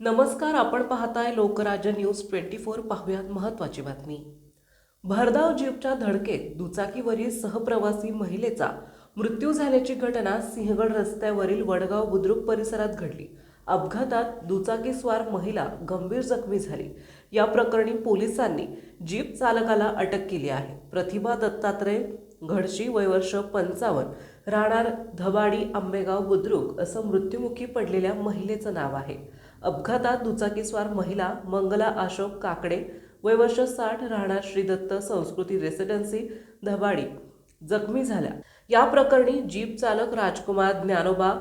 नमस्कार आपण पाहताय लोकराज्य न्यूज ट्वेंटी फोर पाहूयात महत्त्वाची बातमी. भरधाव जीपच्या धडकेत दुचाकीवरील सहप्रवासी महिलेचा मृत्यू झाल्याची घटना सिंहगड रस्त्यावरील वडगाव बुद्रुक परिसरात घडली. अपघातात दुचाकीस्वार महिला गंभीर जखमी झाली. या प्रकरणी पोलिसांनी जीप चालकाला अटक केली आहे. प्रतिभा दत्तात्रय घडशी वयवर्ष पंचावन्न. राहणार धबाडी आंबेगाव बुद्रुक असं मृत्युमुखी पडलेल्या महिलेचं नाव आहे. अपघातात दुचाकीस्वार महिला मंगला अशोक काकडे वयवर्ष साठ राहणार श्रीदत्त संस्कृती रेसिडेन्सी धबाडी. जखमी झाल्या. या प्रकरणी जीप चालक राजकुमार ज्ञानोबा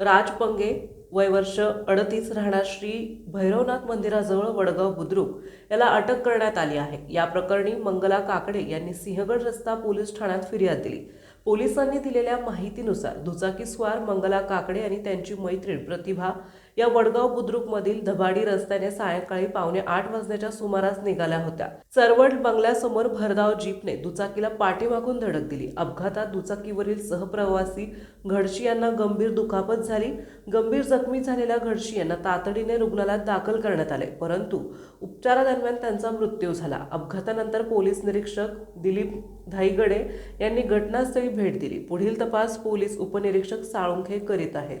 राजपंगे वयवर्ष अडतीस राहणार श्री भैरवनाथ मंदिराजवळ वडगाव बुद्रुक याला अटक करण्यात आली आहे. या प्रकरणी मंगला काकडे यांनी सिंहगड रस्ता पोलीस ठाण्यात फिर्याद दिली. पोलिसांनी दिलेल्या माहितीनुसार दुचाकीस्वार मंगला काकडे आणि त्यांची मैत्रीण प्रतिभा या वडगाव बुद्रुकमधील धबाडी रस्त्याने सायंकाळी पावणे आठ वाजण्याच्या सुमारास निघाल्या होत्या. चरवड बंगल्यासमोर भरधाव जीपने दुचाकीला पाठीमागून धडक दिली. अपघातात दुचाकीवरील सहप्रवासी घडशी यांना गंभीर दुखापत झाली. गंभीर जखमी झालेल्या घडशी यांना तातडीने रुग्णालयात दाखल करण्यात आले. परंतु उपचारादरम्यान त्यांचा मृत्यू झाला. अपघातानंतर पोलीस निरीक्षक दिलीप धाईगडे यांनी घटनास्थळी भेट दिली. पुढील तपास पोलीस उपनिरीक्षक साळुंखे करीत आहेत.